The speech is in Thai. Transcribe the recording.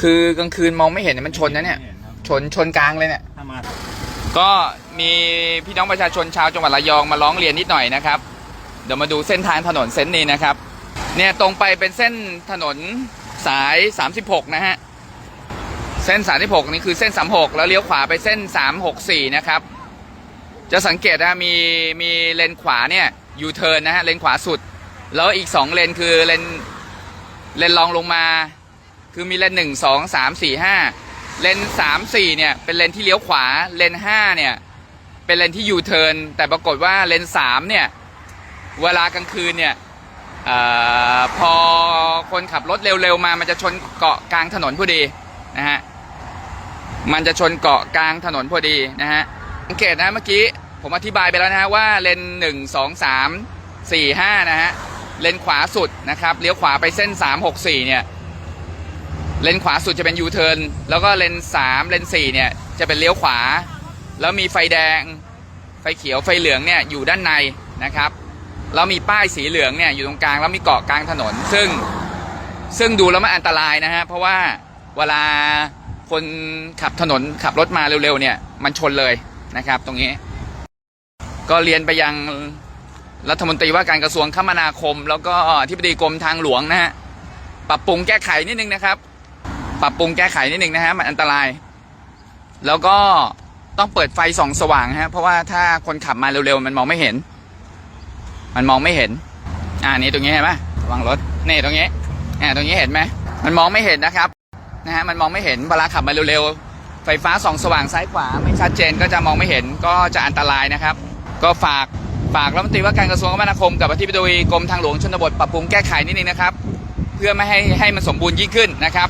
คือกลางคืนมองไม่เห็นเนี่ยมันชนนะเนี่ยไม่ห็ครับชนชนกลางเลยเนี่ย ถ้ามาก็มีพี่น้องประชาชนชาวจังหวัดระยองมาร้องเรียนนิดหน่อยนะครับ เดี๋ยวมาดูเส้นทางถนนเส้นนี้นะครับ เนี่ยตรงไปเป็นเส้นถนนสาย 36 นะฮะ เส้น 36 นี่คือเส้น 36 แล้วเลี้ยวขวาไปเส้น 364 นะครับ จะสังเกตนะมีมีเลนขวาเนี่ยยูเทิร์นนะฮะเลนขวาสุด แล้วอีก 2 เลนคือเลนเลนรองลงมา คือมีเลน1 2 3 4 5เลน3 4เนี่ยเป็นเลนที่เลี้ยวขวาเลน5เนี่ยเป็นเลนที่ยูเทิร์นแต่ปรากฏว่าเลน3เนี่ยเวลากลางคืนเนี่ยอพอคนขับรถเร็วๆมามันจะชนเกาะกลางถนนพอดีนะฮะมันจะชนเกาะกลางถนนพอดีนะฮะสังเกตนะเมื่อกี้ผมอธิบายไปแล้วนะฮะว่าเลนหนึ่งสองสามสี่ห้านะฮะเลนขวาสุดนะครับเลี้ยวขวาไปเส้นสามหกสี่เนี่ย เลนขวาสุดจะเป็นยูเทิร์นแล้วก็เลนสามเลนสี่เนี่ยจะเป็นเลี้ยวขวา แล้วมีไฟแดง ไฟเขียวไฟเหลืองเนี่ยอยู่ด้านในนะครับแล้วมีป้ายสีเหลืองเนี่ยอยู่ตรงกลางแล้วมีเกาะกลางถนน ซึ่งซึ่งดูแล้วมันอันตรายนะฮะเพราะว่าเวลาคนขับถนนขับรถมาเร็วๆเนี่ยมันชนเลยนะครับตรงนี้ ก็เรียนไปยังรัฐมนตรีว่าการกระทรวงคมนาคม แล้วก็อธิบดีกรมทางหลวงนะฮะปรับปรุงแก้ไขนิดนึงนะครับ ปรับปรุงแก้ไขนิดนึงนะฮะมันอันตราย แล้วก็ต้องเปิดไฟส่องสว่างฮะเพราะว่าถ้าคนขับมาเร็วๆมันมองไม่เห็น มันมองไม่เห็น อ่านี่ตรงนี้เห็นไหมระวังรถนี่ตรงนี้อ่าตรงนี้เห็นไหมมันมองไม่เห็นนะครับนะฮะมันมองไม่เห็นเวลาขับมาเร็วๆ ไฟฟ้าส่องสว่างซ้ายขวาไม่ชัดเจนก็จะมองไม่เห็นก็จะอันตรายนะครับ ก็ฝากฝากรัฐมนตรีว่าการกระทรวงคมนาคมกับอธิบดีกรมทางหลวงชนบทปรับปรุงแก้ไขนิดนึงนะครับ เพื่อไม่ให้ให้มันสมบูรณ์ยิ่งขึ้นนะครับ